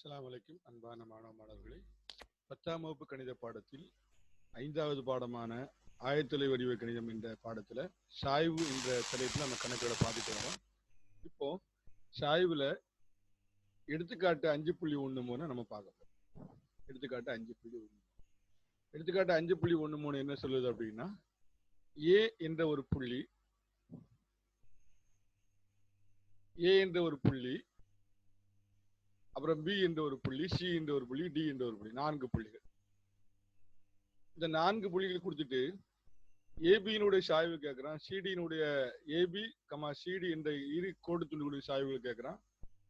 அஸ்லாம் வலைக்கும் அன்பான மாணவ மாணவர்களே. பத்தாம் வகுப்பு கணித பாடத்தில் ஐந்தாவது பாடமான ஆயத்தொலை வடிவ கணிதம் என்ற பாடத்துல சாய்வு என்ற தலைப்புல நம்ம கணக்கோட பார்த்துட்டு வரோம். இப்போ சாய்வுல எடுத்துக்காட்டு அஞ்சு புள்ளி ஒன்று மூணு நம்ம பார்க்க போறோம். எடுத்துக்காட்டு அஞ்சு புள்ளி ஒன்று எடுத்துக்காட்டு அஞ்சு புள்ளி ஒன்று மூணு என்ன சொல்லுது அப்படின்னா ஏ என்ற ஒரு புள்ளி ஏ என்ற ஒரு புள்ளி அப்புறம் பி என்ற ஒரு புள்ளி சி என்ற ஒரு புள்ளி டி என்ற ஒரு புள்ளி நான்கு புள்ளிகள். இந்த நான்கு புள்ளிகள் கொடுத்துட்டு ஏபியினுடைய சாய்வு கேட்கறான் சிடியினுடைய ஏபி கமா சிடி என்ற இரு கோடு துண்டுகளுடைய சாய்வுகள் கேட்கறான்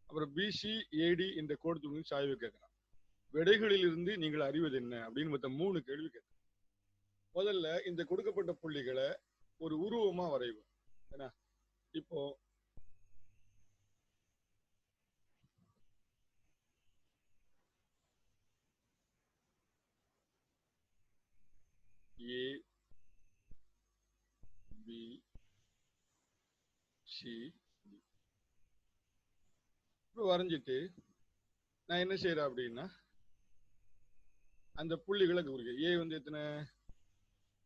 அப்புறம் பிசி ஏடி என்ற கோடு துண்டுகளின் சாய்வு கேட்கறான் விடைகளில் இருந்து நீங்கள் அறிவது என்ன அப்படின்னு மொத்தம் மூணு கேள்வி கேட்குறேன் முதல்ல இந்த கொடுக்கப்பட்ட புள்ளிகளை ஒரு உருவமா வரைவோம் ஏன்னா இப்போ E, A B C D இப்போ வரைஞ்சிட்டு நான் என்ன செய்யறேன் அப்படின்னா அந்த புள்ளிகளை குறிக்க ஏ வந்து எத்தனை?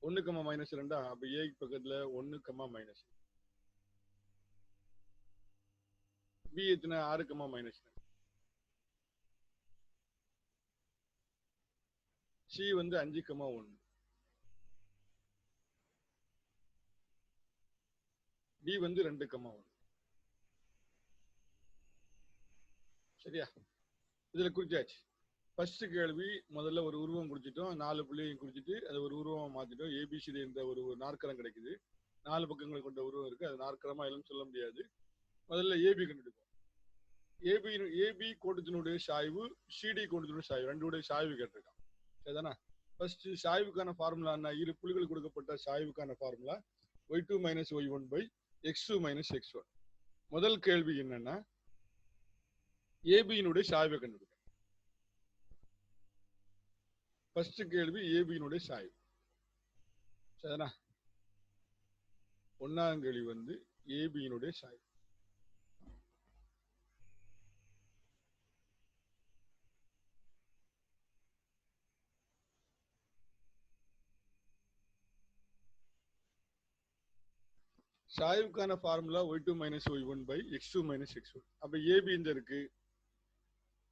ஒன்னு கம்மா மைனஸ் ரெண்டா அப்ப ஏ பக்கத்துல ஒன்னு கம்மா மைனஸ் பி எத்தனை? ஆறு கம்மா மைனஸ் சி வந்து அஞ்சு கம்மா ஒன்னு. டி வந்து ரெண்டு கம்மா ஒன்று சரியா? இதுல குறிச்சாச்சு. ஃபர்ஸ்ட் கேள்வி முதல்ல ஒரு உருவம் குறிச்சிட்டோம். நாலு புள்ளியையும் குறிச்சிட்டு அதை ஒரு உருவமா மாத்திட்டோம். ஏபிசிடி என்ற ஒரு ஒரு நாற்கரம் கிடைக்குது. நாலு பக்கங்களை கொண்ட உருவம் இருக்கு. அது நாற்கரமா எல்லாம் சொல்ல முடியாது. முதல்ல ஏபி கண்டுபிடிப்போம். ஏபி ஏபி கோட்டத்தினுடைய சாய்வு சிடி கோட்டத்தினுடைய சாய்வு. ரெண்டுடைய சாய்வு கேட்டிருக்கான். சரிதானா? ஃபர்ஸ்ட் சாய்வுக்கான ஃபார்முலா என்ன? இரு புள்ளிகள் கொடுக்கப்பட்ட சாய்வுக்கான formula y two minus y one by x two minus x one முதல் கேள்வி என்னன்னா ஏபியினுடைய சாய்வை கண்டுபிடிக்க ஃபர்ஸ்ட் கேள்வி ஏபியினுடைய சாய்வு. சரிண்ணா ஒன்னாம் கேள்வி வந்து ஏபியினுடைய சாய்வு. சாய்வுக்கான formula y two minus y one by x two minus x one. அப்ப ஏபி இந்த இருக்கு?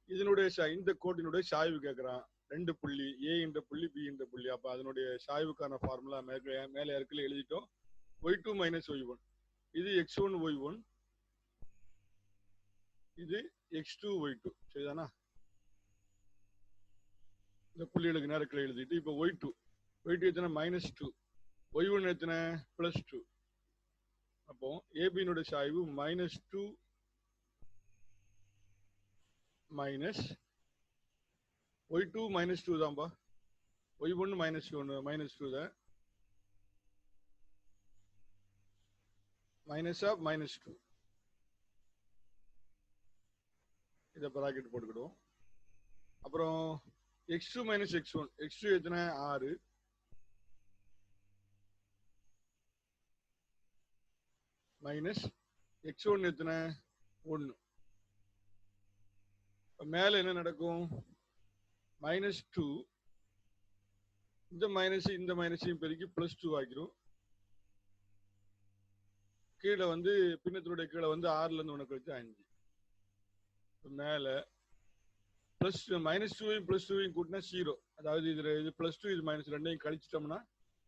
இதனுடைய இந்த கோட்டினுடைய சாய்வு கேட்கறான் ரெண்டு புள்ளி ஏ என்ற புள்ளி பி என்ற புள்ளி. அப்ப அதனுடைய சாய்வுக்கான ஃபார்முலா மேலே மேலே இருக்குல்ல எழுதிட்டோம். Y two minus y one. இது எக்ஸ் ஒன் ஒய் ஒன். இது எக்ஸ் டூ ஒய் டூ. சரிதானா? இந்த புள்ளிகளுக்கு நேரத்தில் எழுதிட்டு இப்போ ஒய் டூ. ஒய் டூ எத்தனை? Minus two. ஒய் ஒன் எத்தனை? Plus two. அப்போ ஏபியினுடைய சாய்வு minus two minus y two minus two தான்பா. ஒய் ஒன்று மைனஸ் ஒன்று மைனஸ் டூ தான். மைனஸ் ஆஃப் மைனஸ் டூ இதை ப்ராக்கெட் போட்டுக்கிடுவோம். அப்புறம் x two minus x one x two எத்தனை? ஆறு. மைனஸ் எக்ஸ் ஒன் எத்தனை? ஒன்று மேலே என்ன நடக்கும்? மைனஸ் டூ இந்த மைனஸ் இந்த மைனஸையும் பெருக்கி ப்ளஸ் டூ ஆக்கிரும். கீழே வந்து பின்னத்தினுடைய கீழே வந்து ஆறுல இருந்து கழிச்சு வச்சு அஞ்சு. மேலே ப்ளஸ் டூ மைனஸ் டூவையும் ப்ளஸ் டூவையும் கூட்டினா ஜீரோ அதாவது இதுல இது ப்ளஸ் டூ இது மைனஸ் ரெண்டையும் கழிச்சிட்டோம்னா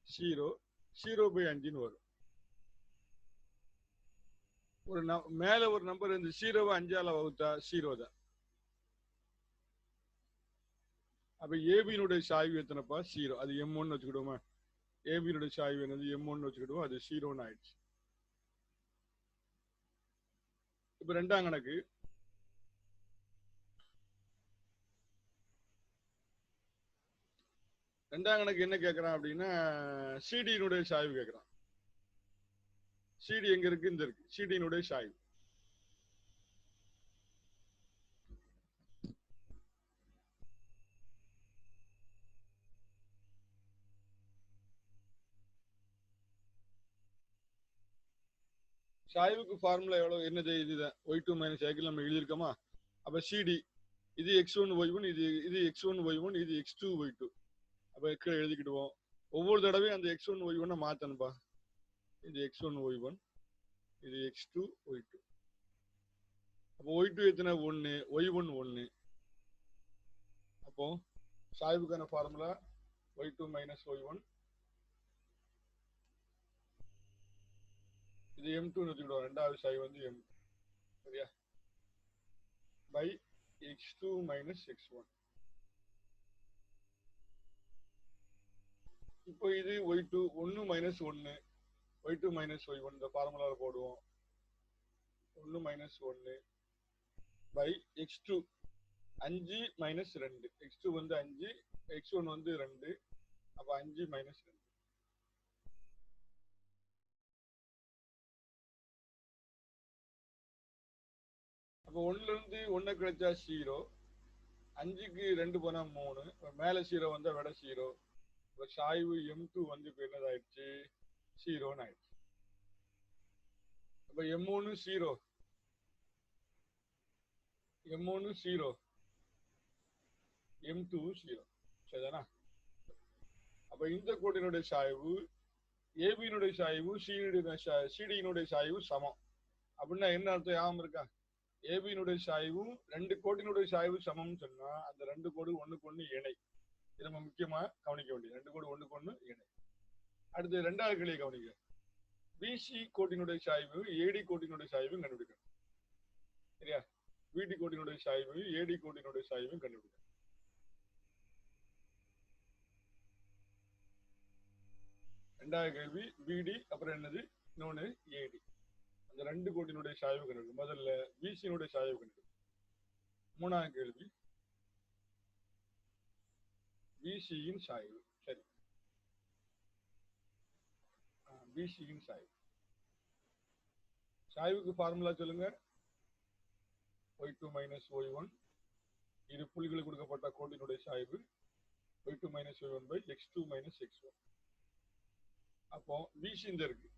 ஜீரோ ஜீரோ பை அஞ்சுன்னு வரும். ஒரு ந- மேல ஒரு நம்பர் இருந்து ஜீரோவை அஞ்சால வகுத்தா ஜீரோ தான் அப்ப ஏபியினுடைய சாய்வு எத்தனைப்பா? ஜீரோ அது எம் ஒன்னு வச்சுக்கிடுவோமா? ஏபியினுடைய சாய்வு என்னது? எம் ஒன்னு வச்சுக்கிடுவோம். அது ஜீரோன்னு ஆயிடுச்சு. இப்ப ரெண்டாம் கணக்கு. ரெண்டாம் கணக்கு என்ன கேக்குறான் அப்படின்னா சிடியினுடைய சாய்வு கேக்குறான். சீடி எங்க இருக்கு? இந்த இருக்கு. சிடியினுடைய சாய்வு சாய்வுக்கு ஃபார்முலா எவ்வளவு? என்னது இதுதான் ஒய் டூ மைனஸ் ஏக்கில் நம்ம எழுதியிருக்கோமா? அப்ப சிடி இது எக்ஸ் ஒன் ஒய் ஒன் இது இது எக்ஸ் ஒன் ஒய் ஒன் இது எக்ஸ் டூ ஒய் டூ அப்ப கீழே எழுதிக்கிடுவோம். ஒவ்வொரு தடவையும் அந்த எக்ஸ் ஒன் ஒய் ஒன்னை மாத்தணும்பா. இது எக்ஸ் ஒன் ஒய் ஒன் இது எக்ஸ் டூ ஒய் டூ அப்போ ஒய் டூ எத்தனை? ஒன்னு ஒய் ஒன் ஒன்னு அப்போ சாய்வுக்கான formula y two minus y one இது எம் டூ வச்சுக்கிடுவோம். ரெண்டாவது சாய் வந்து எம் சரியா? By x two minus x one இப்போ இது ஒய் டூ ஒன்னு மைனஸ் ஒன்னு y two minus y one இந்த ஃபார்முலாவில் போடுவோம். ஒன்னு மைனஸ் ஒன்னு பை எக்ஸ் டூ அஞ்சு மைனஸ் ரெண்டு. எக்ஸ் டூ வந்து அஞ்சு எக்ஸ் ஒன் வந்து ரெண்டு. அப்போ அஞ்சு மைனஸ் ரெண்டு. அப்போ ஒன்னுல இருந்து ஒன்னு கிடைச்சா ஜீரோ அஞ்சுக்கு ரெண்டு போனா மூணு. மேலே மேல ஜீரோ வந்தா விட ஜீரோ இப்போ சாய்வு எம் டூ வந்து இப்போ என்னதாயிடுச்சு ஜீரோன்னு ஆயிடுச்சு அப்ப எம் ஒன்னு ஜீரோ எம் ஒன்னு ஜீரோ எம் டூ ஜீரோ சரிதானா அப்ப இந்த கோட்டினுடைய சாய்வு ஏபியினுடைய சாய்வு சிடியினுடைய சாய்வு சமம் அப்படின்னா என்ன அர்த்தம் ஞாபகம் இருக்கா ஏபியினுடைய சாய்வும் ரெண்டு கோட்டினுடைய சாய்வு சமம்னு சொன்னா அந்த ரெண்டு கோடு ஒண்ணுக்கு ஒண்ணு இணை இது நம்ம முக்கியமா கவனிக்க வேண்டியது ரெண்டு கோடு ஒண்ணுக்கு ஒண்ணு இணை அடுத்து ரெண்டாவது கேள்வியை கவனிக்க பிசி கோட்டினுடைய சாய்வு ஏடி கோட்டினுடைய சாய்வும் கண்டுபிடிக்கணும். சரியா? பிடி கோட்டினுடைய சாய்வு ஏடி கோட்டினுடைய சாய்வும் கண்டுபிடிக்கணும். ரெண்டாவது கேள்வி பிடி அப்புறம் என்னது? இன்னொன்னு ஏடி அந்த ரெண்டு கோட்டினுடைய சாய்வு கண்டுபிடிக்கும் முதல்ல பிசியினுடைய சாய்வு கண்டுபிடிக்கும் மூணாவது கேள்வி பிசியின் சாய்வு. பிசியும் சாய்வு சாய்வுக்கு ஃபார்முலா சொல்லுங்க. Y two minus y one இரு புள்ளிகளுக்கு கொடுக்கப்பட்ட கோட்டினுடைய சாய்வு y two minus y one by x two minus x one அப்போ பிசி இந்த இருக்கு.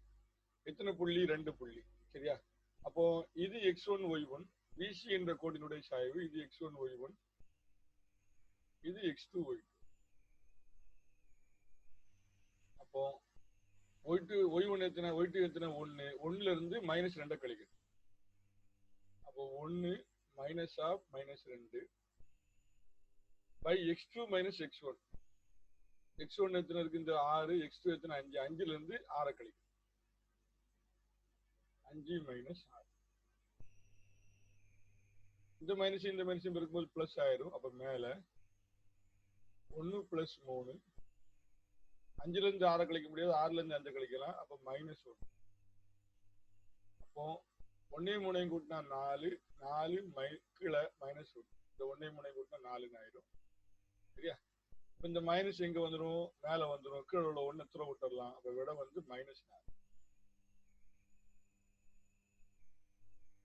எத்தனை புள்ளி? ரெண்டு புள்ளி. சரியா? அப்போ இது x one y one BC என்ற கோட்டினுடைய சாய்வு இது எக்ஸ் ஒன் ஒய் ஒன் இது எக்ஸ் டூ ஒய் டூ அப்போ ஒயிட்டு டூ ஒய் ஒயிட்டு எத்தனை ஒய் ஒன்னு ஒன்னுல இருந்து மைனஸ் ரெண்டை கழிக்கணும். அப்போ ஒன்னு மைனஸ் ஆஃப் மைனஸ் ரெண்டு by x two minus x one x one எத்தனை இருக்கு இந்த ஆறு எக்ஸ் டூ எத்தனை அஞ்சு அஞ்சுல இருந்து ஆறை கழிக்கும் அஞ்சு மைனஸ் ஆறு. இந்த மைனஸ் இந்த மைனஸும் இருக்கும்போது பிளஸ் ஆயிரும். அப்ப மேல ஒன்னு பிளஸ் மூணு அஞ்சுல இருந்து ஆறை கழிக்க முடியாது ஆறுல இருந்து அஞ்சு கழிக்கலாம். அப்ப மைனஸ் ஒன் அப்போ ஒன்னையும் மூணையும் கூட்டினா நாலு நாலு மை கீழே மைனஸ் ஒன் இந்த ஒன்னையும் மூணையும் கூட்டினா நாலுன்னு ஆயிடும். சரியா? இப்ப இந்த மைனஸ் எங்க வந்துடும் மேல வந்துடும் கீழே உள்ள ஒண்ணு துற விட்டுறலாம். அப்ப விட வந்து மைனஸ் நாலு.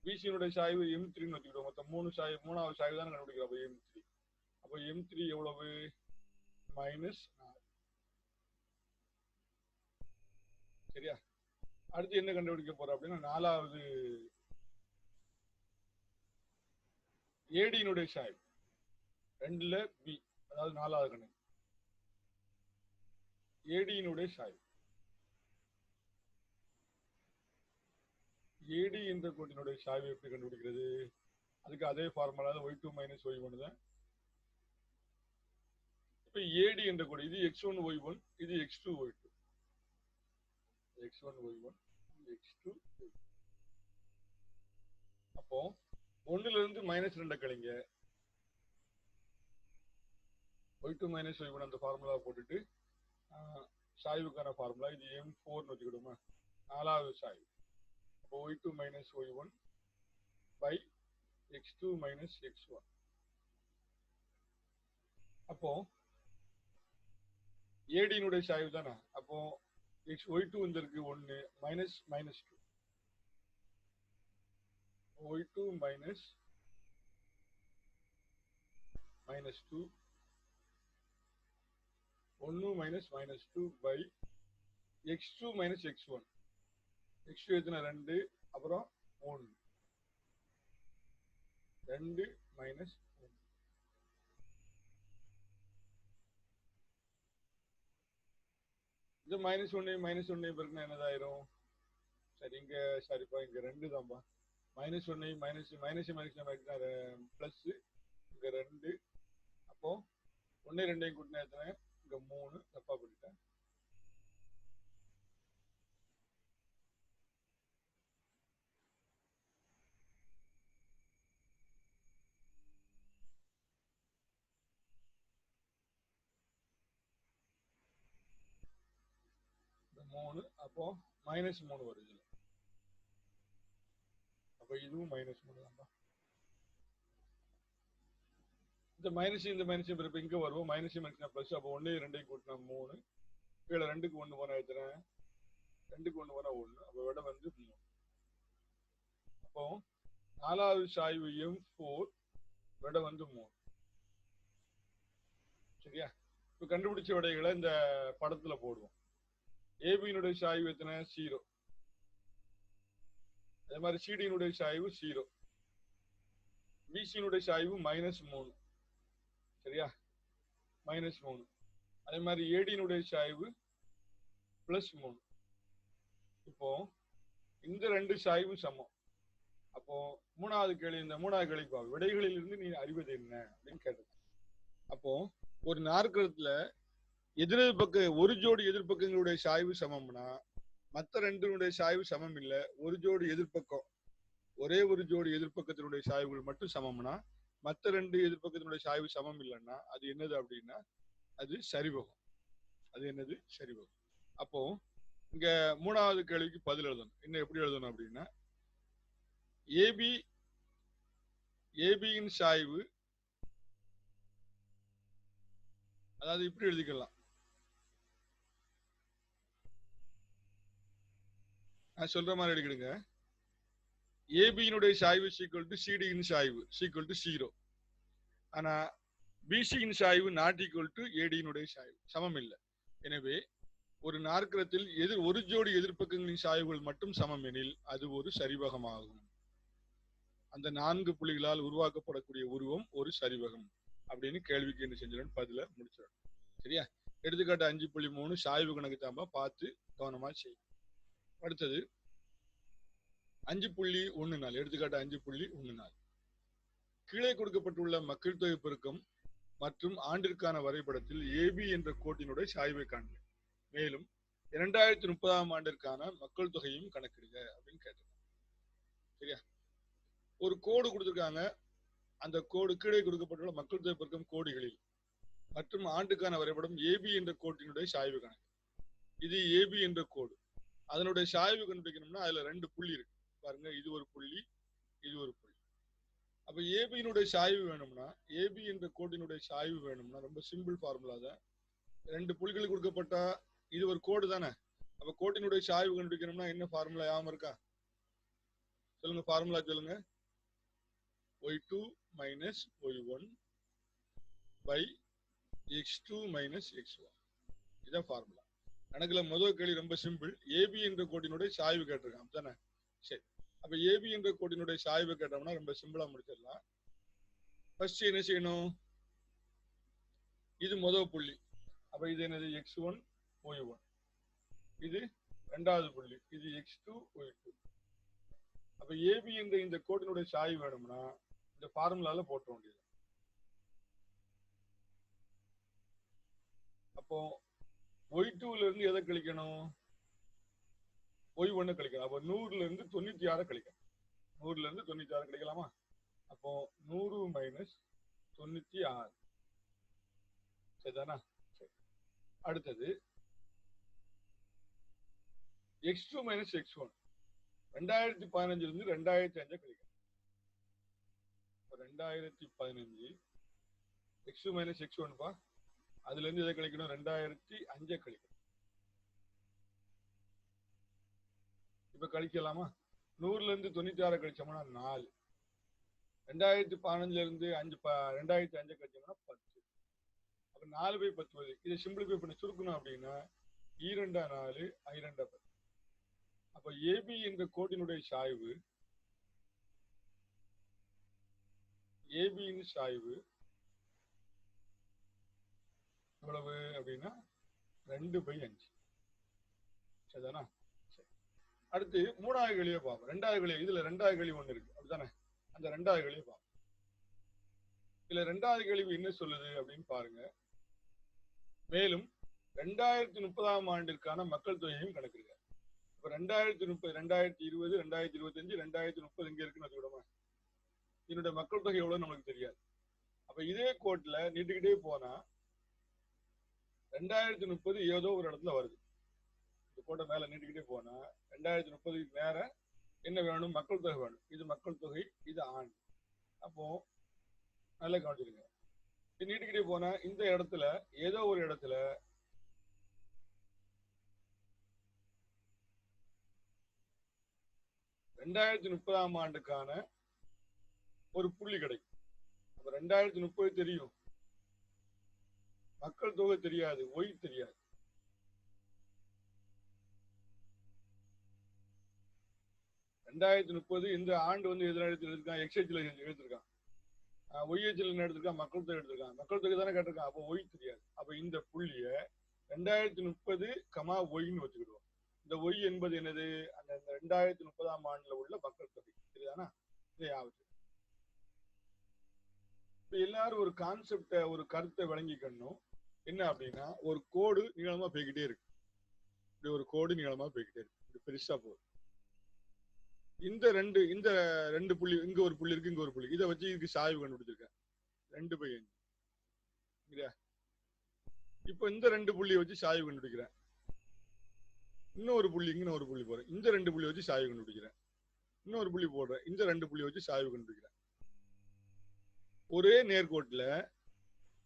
பிசியினுடைய சாய்வு எம் த்ரீன்னு வச்சுக்கிட்டோம். மொத்தம் மூணு சாய்வு மூணாவது சாய்வு தானே கண்டுபிடிக்கிறோம். அப்போ எம் த்ரீ அப்போ எம் த்ரீ எவ்வளவு? மைனஸ் நாலு. சரியா? அடுத்து என்ன கண்டுபிடிக்க போறோம் அப்படின்னா நாலாவது ஏடியினுடைய சாய்வு ரெண்டுல பி அதாவது நாலாவது கணக்கு ஏடியினுடைய சாய்வு ஏடி என்ற கோட்டினுடைய சாய்வு எப்படி கண்டுபிடிக்கிறது? அதுக்கு அதே formula y two minus y one தான். இப்ப ஏடி என்ற கோடு இது எக்ஸ் ஒன் ஒய் ஒன் இது x two y two x one y one x two அப்போ ஒன்னுல இருந்து மைனஸ் ரெண்ட கழிங்க y two minus y one அந்த ஃபார்முலா போட்டுட்டு சாய்வுக்கான ஃபார்முலா இது எம் ஃபோர்னு வச்சுக்கிடுமா நாலாவது சாய்வு. அப்போ y two minus y one by x two minus x one அப்போ ஏடியினுடைய சாய்வு தானே? அப்போ எக்ஸ் ஒய் டூ வந்திருக்கு ஒன்னு minus minus two y two minus minus two ஒன்னு minus minus two by x two minus x one x two எத்தனை? ரெண்டு அப்புறம் மூணு. ரெண்டு மைனஸ் இது மைனஸ் ஒன்னு மைனஸ் ஒன்னு பிறகுனா என்னதாயிரும்? சரி இங்க சரிப்பா இங்க ரெண்டு தான்பா. மைனஸ் ஒன்னு மைனஸ் மைனஸ் மைனஸ் பிளஸ் இங்க ரெண்டு. அப்போ ஒன்னு ரெண்டையும் கூட்டினா எத்தனை? இங்க மூணு. தப்பா பண்ணிட்டேன் மூணு அப்போ மைனஸ் மூணு வருது. அப்போ அப்ப இதுவும் மைனஸ் மூணு தான்ப்பா இந்த மைனஸ் இந்த மைனஸ் இப்ப இங்க வருவோம். மைனஸ் மைனஸ் பிளஸ் அப்போ ஒன்னு ரெண்டையும் கூட்டினா மூணு. கீழே ரெண்டுக்கு ஒண்ணு போனா எத்தனை? ரெண்டுக்கு ஒண்ணு போனா ஒண்ணு. அப்ப விட வந்து மூணு. அப்போ நாலாவது சாய்வு எம் ஃபோர் விட வந்து மூணு. சரியா? இப்ப கண்டுபிடிச்ச விடைகளை இந்த படத்துல போடுவோம். ஏபியினுடைய சாய்வு எத்தனை? ஜீரோ அதே மாதிரி சிடியினுடைய சாய்வு ஜீரோ பிசியினுடைய சாய்வு மைனஸ் மூணு. சரியா? மைனஸ் மூணு. அதே மாதிரி ஏடியினுடைய சாய்வு பிளஸ் மூணு. இப்போ இந்த ரெண்டு சாய்வு சமம். அப்போ மூணாவது கேள்வி இந்த மூணாவது கேள்விப்பா விடைகளில் இருந்து நீ அறிவது என்ன? அப்படின்னு கேட்டது அப்போ ஒரு நாற்கரத்துல எதிரெதிர் பக்க ஒரு ஜோடி எதிர்பக்கங்களுடைய சாய்வு சமம்னா மத்த ரெண்டினுடைய சாய்வு சமம் இல்ல. ஒரு ஜோடி எதிர்ப்பக்கம் ஒரே ஒரு ஜோடி எதிர்ப்பக்கத்தினுடைய சாய்வுகள் மட்டும் சமம்னா மத்த ரெண்டு எதிர்ப்பக்கத்தினுடைய சாய்வு சமம் இல்லைன்னா அது என்னது அப்படின்னா அது சரிவகம் அது என்னது? சரிவகம் அப்போ இங்க மூணாவது கேள்விக்கு பதில் எழுதணும். இன்னும் எப்படி எழுதணும் அப்படின்னா ஏபி ஏபியின் சாய்வு அதாவது இப்படி எழுதிக்கலாம். நான் சொல்ற மாதிரி எடுக்கிடுங்க ஏபியினுடைய சாய்வு சீக்குவல் டு சிடியின் சாய்வு சீக்குவல் டு ஜீரோ ஆனா பிசியின் சாய்வு நாட் ஈக்குவல் டு ஏடியினுடைய சாய்வு. சமம் இல்லை. எனவே ஒரு நாற்கரத்தில் எதிர் ஒரு ஜோடி எதிர்ப்பக்கங்களின் சாய்வுகள் மட்டும் சமம் எனில் அது ஒரு சரிவகமாகும். அந்த நான்கு புள்ளிகளால் உருவாக்கப்படக்கூடிய உருவம் ஒரு சரிவகம் அப்படின்னு கேள்விக்கு என்ன செஞ்சிடும் பதில முடிச்சிடும் சரியா? எடுத்துக்காட்டு அஞ்சு புள்ளி மூணு சாய்வு கணக்கு தாம்பா பார்த்து கவனமா செய்யும் அடுத்தது அஞ்சு புள்ளி ஒன்று நாள் எடுத்துக்காட்டு அஞ்சு புள்ளி ஒன்று நாள் கீழே கொடுக்கப்பட்டுள்ள மக்கள் தொகை பெருக்கம் மற்றும் ஆண்டிற்கான வரைபடத்தில் ஏபி என்ற கோட்டினுடைய சாய்வை காண்க. மேலும் இரண்டாயிரத்தி முப்பதாம் ஆண்டிற்கான மக்கள் தொகையும் கணக்கிடுக அப்படின்னு கேட்டிருக்காங்க. சரியா? ஒரு கோடு கொடுத்துருக்காங்க. அந்த கோடு கீழே கொடுக்கப்பட்டுள்ள மக்கள் தொகை பெருக்கம் கோடிகளில் மற்றும் ஆண்டுக்கான வரைபடம் ஏபி என்ற கோட்டினுடைய சாய்வு கணக்கு. இது ஏபி என்ற கோடு. அதனுடைய சாய்வு கண்டுபிடிக்கணும்னா அதுல ரெண்டு புள்ளி இருக்கு. பாருங்க இது ஒரு புள்ளி இது ஒரு புள்ளி. அப்ப ஏபியினுடைய சாய்வு வேணும்னா ஏபி என்ற கோட்டினுடைய சாய்வு வேணும்னா ரொம்ப சிம்பிள் ஃபார்முலா தான். ரெண்டு புள்ளிகள் கொடுக்கப்பட்டா இது ஒரு கோடு தானே? அப்ப கோட்டினுடைய சாய்வு கண்டுபிடிக்கணும்னா என்ன ஃபார்முலா யாம இருக்கா? சொல்லுங்க ஃபார்முலா சொல்லுங்க. Y two minus y one by x two minus x one இதான் ஃபார்முலா கணக்குல முதல் கேள்வி ரொம்ப சிம்பிள் ஏபி என்ற கோட்டினுடைய சாய்வு கேட்டிருக்கான். தானே சரி. அப்ப ஏபி என்ற கோட்டினுடைய சாய்வு கேட்டோம்னா ரொம்ப சிம்பிளா முடிச்சிடலாம். ஃபர்ஸ்ட் என்ன செய்யணும்? இது முதல் புள்ளி. அப்ப இது என்னது? எக்ஸ் ஒன் ஒய் ஒன் இது ரெண்டாவது புள்ளி. இது எக்ஸ் டூ ஒய் டூ அப்ப ஏபி என்ற இந்த கோட்டினுடைய சாய்வு வேணும்னா இந்த ஃபார்முலால போட்ட வேண்டியது அப்போ ஒய் டூல இருந்து எதை கழிக்கணும்? ஒய் ஒன்னு கழிக்கணும். அப்போ நூறுல இருந்து தொண்ணூத்தி ஆறு கழிக்கணும். நூறுல இருந்து தொண்ணூத்தி ஆறு கழிக்கலாமா? அப்போ நூறு மைனஸ் தொண்ணூத்தி ஆறு. சரிதானா? சரி. அடுத்தது x two minus x one ரெண்டாயிரத்தி பதினஞ்சுல இருந்து ரெண்டாயிரத்தி அஞ்சு கழிக்கணும். ரெண்டாயிரத்தி பதினஞ்சு எக்ஸ் டூ மைனஸ் எக்ஸ் ஒன்பா அதுல இருந்து எதை கழிக்கணும் ரெண்டாயிரத்தி அஞ்சை கழிக்கணும். இப்ப கழிக்கலாமா? நூறுல இருந்து தொண்ணூத்தி ஆறு கழிச்சோம்னா நாலு. ரெண்டாயிரத்தி பதினஞ்சுல இருந்து அஞ்சு ப- ரெண்டாயிரத்தி அஞ்சு கழிச்சோம்னா பத்து. அப்ப நாலு பை பத்து வருது இதை சிம்பிளிஃபை பண்ணி சுருக்கணும் அப்படின்னா ஈரெண்டா நாலு ஐரெண்டா பத்து. அப்ப ஏபி என்ற கோட்டினுடைய சாய்வு ஏபியின் சாய்வு எவ்வளவு அப்படின்னா ரெண்டு பை அஞ்சு. சரிதானா? சரி. அடுத்து மூணாவது கிளியை பார்ப்போம். ரெண்டாவது கிளி இதுல ரெண்டாவது கிளி ஒண்ணு இருக்கு. அப்படித்தானே? அந்த ரெண்டாவது கிளியை பார்ப்போம். இதுல ரெண்டாவது கேள்வி என்ன சொல்லுது அப்படின்னு பாருங்க. மேலும் ரெண்டாயிரத்தி முப்பதாம் ஆண்டிற்கான மக்கள் தொகையையும் கணக்கிடுங்க. இப்ப ரெண்டாயிரத்தி முப்பது ரெண்டாயிரத்தி இருபது ரெண்டாயிரத்தி இருபத்தஞ்சு ரெண்டாயிரத்தி முப்பது இங்க இருக்குன்னு வச்சுக்கிடோமா இதனுடைய மக்கள் தொகை எவ்வளவு நமக்கு தெரியாது. அப்ப இதே கோட்ல நீட்டுக்கிட்டே போனா ரெண்டாயிரத்தி முப்பது ஏதோ ஒரு இடத்துல வருது. இந்த கோட்டை மேல நீட்டிக்கிட்டே போனா ரெண்டாயிரத்தி முப்பதுக்கு நேர என்ன வேணும்? மக்கள் தொகை வேணும். இது மக்கள் தொகை இது ஆண். அப்போ நல்லா கவனிச்சிருங்க. இது நீட்டிக்கிட்டே போனா இந்த இடத்துல ஏதோ ஒரு இடத்துல ரெண்டாயிரத்தி முப்பதாம் ஆண்டுக்கான ஒரு புள்ளி கிடைக்கும். அப்ப ரெண்டாயிரத்தி முப்பது தெரியும். மக்கள் தொகை தெரியாது ஒய் தெரியாது. ரெண்டாயிரத்தி முப்பது இந்த ஆண்டு வந்து எதிராக எடுத்திருக்கான் எக்ஸ்ஹெச்ல எடுத்திருக்கான் ஒய்எச்சில் என்ன எடுத்திருக்கான் மக்கள் தொகை எடுத்திருக்கான் மக்கள் தொகை தானே கேட்டிருக்கான் அப்போ ஒய் தெரியாது. அப்ப இந்த புள்ளிய ரெண்டாயிரத்தி முப்பது கமா ஒய்ன்னு வச்சுக்கிடுவோம். இந்த ஒய் என்பது என்னது? அந்த ரெண்டாயிரத்தி முப்பதாம் ஆண்டுல உள்ள மக்கள் தொகை. சரிதானா? இதை ஆகுது இப்ப எல்லாரும் ஒரு கான்செப்ட ஒரு கருத்தை விளங்கிக்கணும். என்ன அப்படின்னா ஒரு கோடு நீளமா போய்கிட்டே இருக்கு. இப்படி ஒரு கோடு நீளமா போய்கிட்டே இருக்கு. இப்படி பெருசா போகுது. இந்த ரெண்டு இந்த ரெண்டு புள்ளி இங்க ஒரு புள்ளி இருக்கு இங்க ஒரு புள்ளி. இதை வச்சு இதுக்கு சாய்வு கண்டுபிடிச்சிருக்கேன். ரெண்டு பை அஞ்சு. இல்லையா இப்போ இந்த ரெண்டு புள்ளியை வச்சு சாய்வு கண்டுபிடிக்கிறேன். இன்னொரு புள்ளி இங்க ஒரு புள்ளி போறேன். இந்த ரெண்டு புள்ளி வச்சு சாய்வு கண்டுபிடிக்கிறேன். இன்னொரு புள்ளி போடுறேன். இந்த ரெண்டு புள்ளி வச்சு சாய்வு கண்டுபிடிக்கிறேன். ஒரே நேர்கோட்டுல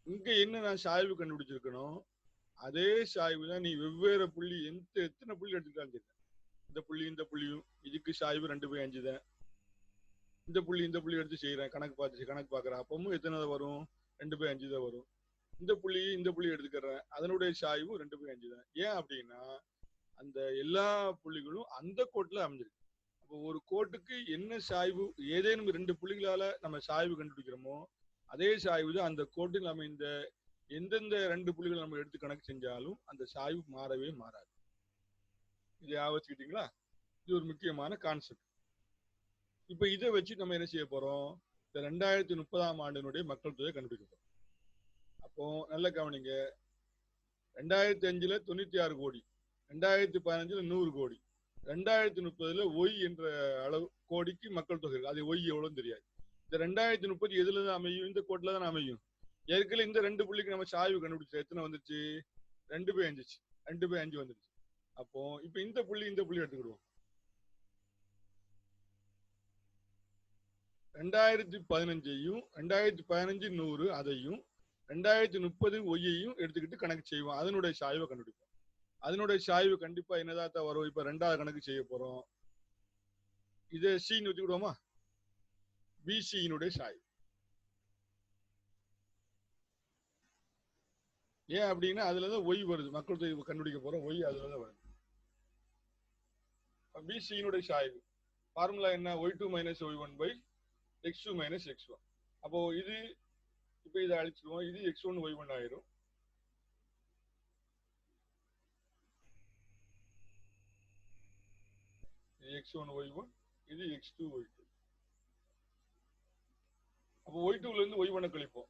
இங்க என்ன நான் சாய்வு கண்டுபிடிச்சிருக்கணும்? அதே சாய்வு தான் நீ வெவ்வேறு புள்ளி எந்த எத்தனை புள்ளி எடுத்துக்கிட்டாலும் சரி. இந்த புள்ளி இந்த புள்ளியும் இதுக்கு சாய்வு ரெண்டு போய் அஞ்சு தான் இந்த புள்ளி இந்த புள்ளி எடுத்து செய்யறேன் கணக்கு பார்த்து கணக்கு பார்க்குறேன். அப்பவும் எத்தனை தான் வரும்? ரெண்டு போய் அஞ்சு தான் வரும். இந்த புள்ளி இந்த புள்ளி எடுத்துக்கிறேன். அதனுடைய சாய்வும் ரெண்டு போய் அஞ்சு தான் ஏன் அப்படின்னா அந்த எல்லா புள்ளிகளும் அந்த கோட்டில் அமைஞ்சிருக்கு. அப்போ ஒரு கோட்டுக்கு என்ன சாய்வு ஏதேனும் ரெண்டு புள்ளிகளால நம்ம சாய்வு கண்டுபிடிக்கிறோமோ அதே சாய்வு தான் அந்த கோட்டில் அமைந்த எந்தெந்த ரெண்டு புள்ளிகள் நம்ம எடுத்து கணக்கு செஞ்சாலும் அந்த சாய்வு மாறவே மாறாது. இதை வச்சுக்கிட்டீங்களா? இது ஒரு முக்கியமான கான்செப்ட் இப்ப இதை வச்சு நம்ம என்ன செய்ய போறோம்? இந்த ரெண்டாயிரத்தி முப்பதாம் ஆண்டினுடைய மக்கள் தொகை கண்டுபிடிக்க போறோம். அப்போ நல்ல கவனிங்க. ரெண்டாயிரத்தி அஞ்சுல தொண்ணூத்தி ஆறு கோடி ரெண்டாயிரத்தி பதினஞ்சுல நூறு கோடி ரெண்டாயிரத்தி முப்பதுல ஒய் என்ற அளவு கோடிக்கு மக்கள் தொகை இருக்கு. அது ஒய் எவ்வளவுன்னு தெரியாது. இந்த ரெண்டாயிரத்தி முப்பது எதுல தான் அமையும்? இந்த கோட்ல தான் அமையும். ஏற்கனவே இந்த ரெண்டு புள்ளிக்கு நம்ம சாய்வு கண்டுபிடிச்சோம். எத்தனை வந்துச்சு ரெண்டு பை அஞ்சுச்சு. ரெண்டு பை அஞ்சு வந்துருச்சு. அப்போ இப்ப இந்த புள்ளி இந்த புள்ளி எடுத்துக்கிடுவோம். ரெண்டாயிரத்தி பதினஞ்சையும் ரெண்டாயிரத்தி பதினஞ்சு நூறு அதையும் ரெண்டாயிரத்தி முப்பது ஒய்யையும் எடுத்துக்கிட்டு கணக்கு செய்வோம். அதனுடைய சாய்வை கண்டுபிடிப்போம். அதனுடைய சாய்வு கண்டிப்பா என்னதான் தான் வரும்? இப்ப ரெண்டாவது கணக்கு செய்ய போறோம். இதை சின்னு வச்சுக்கிடுவோமா? பிசியினுடைய சாய்வு ஏன் அப்படின்னா அதுல தான் ஒய் வருது. மக்கள் தொகை கண்டுபிடிக்க போறோம். ஒய் அதுல தான் வருது பிசியினுடைய சாய்வு ஃபார்முலா என்ன? Y two minus y one by x two minus x one அப்போ இது இப்போ இதை அழிச்சிருவோம். இது எக்ஸ் ஒன் ஒய் ஒன் ஆயிரும். இது எக்ஸ் ஒன் ஒய் ஒன் இது எக்ஸ் டூ ஒய் டூ அப்போ ஒய் டூல இருந்து ஒய் ஒன்னை கழிப்போம்.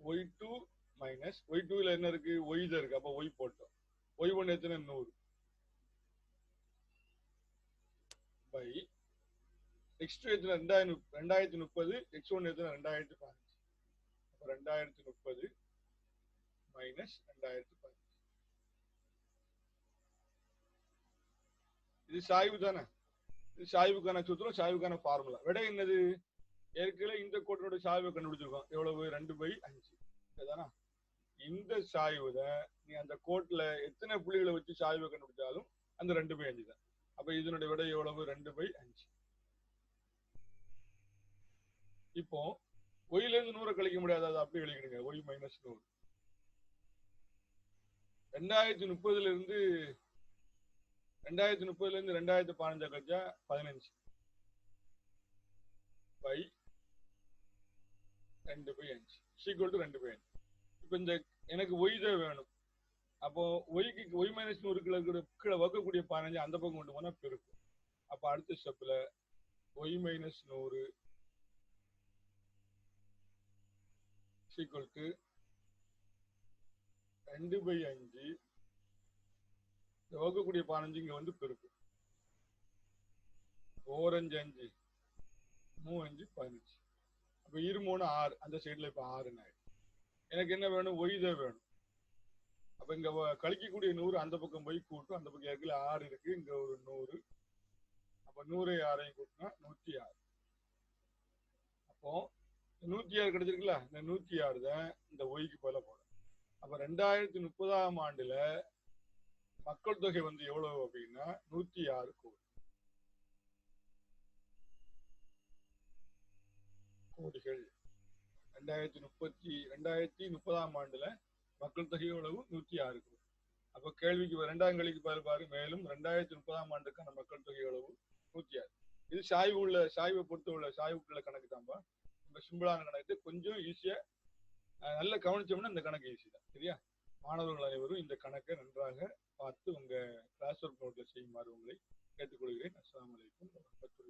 ஒய் டூ மைனஸ் ஒய் டூல என்ன இருக்கு? ஒய் தான் இருக்கு. அப்போ ஒய் போட்டோம். ஒய் ஒன் எத்தனை? நூறு. பை எக்ஸ் டூ எத்தனை? ரெண்டாயிரம் ரெண்டாயிரத்தி முப்பது. எக்ஸ் ஒன் எத்தனை? ரெண்டாயிரத்தி பதினஞ்சு. அப்போ ரெண்டாயிரத்தி முப்பது மைனஸ் ரெண்டாயிரத்தி பதினஞ்சு. இது சாய்வு தானே? இது சாய்வுக்கான சூத்திரம் சாய்வுக்கான ஃபார்முலா விட என்னது? ஏற்கனவே இந்த கோட்டினுடைய சாய்வை கண்டுபிடிச்சிருக்கோம். எவ்வளவு? ரெண்டு பை அஞ்சு. சரிதானா? இந்த சாய்வுல நீ அந்த கோட்ல எத்தனை புள்ளிகளை வச்சு சாய்வை கண்டுபிடிச்சாலும் அந்த ரெண்டு பை அஞ்சு தான். அப்ப இதனுடைய விட எவ்வளவு? ரெண்டு பை அஞ்சு. இப்போ ஒயில இருந்து நூறை கழிக்க முடியாது. அதை அப்படியே கழிக்கணுங்க ஒய் மைனஸ் நூறு. ரெண்டாயிரத்தி முப்பதுல இருந்து ரெண்டாயிரத்தி முப்பதுல இருந்து ரெண்டாயிரத்தி பதினஞ்சா கழிச்சா பதினஞ்சு. பை ரெண்டு பை அஞ்சு. சீக்வல் டு ரெண்டு பை அஞ்சு. இப்போ இந்த எனக்கு ஒய் தான் வேணும். அப்போ ஒய்க்கு ஒய் மைனஸ் நூறு கீழே இருக்கிற கீழே வகுக்கக்கூடிய பதினஞ்சு அந்த பக்கம் கொண்டு போனால் பெருக்கும். அப்போ அடுத்த ஸ்டெப்பில் ஒய் மைனஸ் நூறு சீக்வல் டு ரெண்டு பை அஞ்சு. இந்த வகுக்கக்கூடிய பதினஞ்சு இங்க வந்து பெருக்கும். ஓரஞ்சு அஞ்சு. மூணு அஞ்சு பதினஞ்சு. அப்ப இருமூணு ஆறு. அந்த சைடுல இப்ப ஆறுன்னு ஆயிடும் எனக்கு என்ன வேணும்? ஒய் தான் வேணும். அப்ப இங்க கழிக்கக்கூடிய நூறு அந்த பக்கம் போய் கூட்டும் அந்த பக்கம் இருக்குல்ல ஆறு இருக்கு. இங்க ஒரு நூறு. அப்ப நூறு ஆறையும் கூட்டினா நூத்தி ஆறு. அப்போ நூற்றி நூத்தி ஆறு கிடைச்சிருக்குல்ல? இந்த நூத்தி ஆறு தான் இந்த ஒய்க்கு போல போடும் அப்ப ரெண்டாயிரத்தி முப்பதாம் ஆண்டுல மக்கள் தொகை வந்து எவ்வளவு அப்படின்னா நூத்தி ஆறு கோடி. கோடிகள் ரெண்டாயிரத்தி முப்பத்தி ரெண்டாயிரத்தி முப்பதாம் ஆண்டுல மக்கள் தொகை அளவு நூத்தி ஆறு கோடி அப்ப கேள்விக்கு இரண்டாம் கேள்விக்கு பாரு பாரு. மேலும் ரெண்டாயிரத்தி முப்பதாம் ஆண்டுக்கான மக்கள் தொகை அளவு நூத்தி ஆறு. இது சாய்வு உள்ள சாய்வை பொறுத்த உள்ள சாய்வுக்குள்ள கணக்கு தான்பா ரொம்ப சிம்பிளான கணக்கு. கொஞ்சம் ஈஸியா நல்லா கவனிச்சோம்னா இந்த கணக்கு ஈஸி தான். சரியா? மாணவர்கள் அனைவரும் இந்த கணக்கை நன்றாக பார்த்து உங்க கிளாஸ் ஒர்க் நோட்ல செய்யுமாறு உங்களை கேட்டுக்கொள்கிறேன். அஸ்ஸலாமு அலைக்கும். வரகாத்து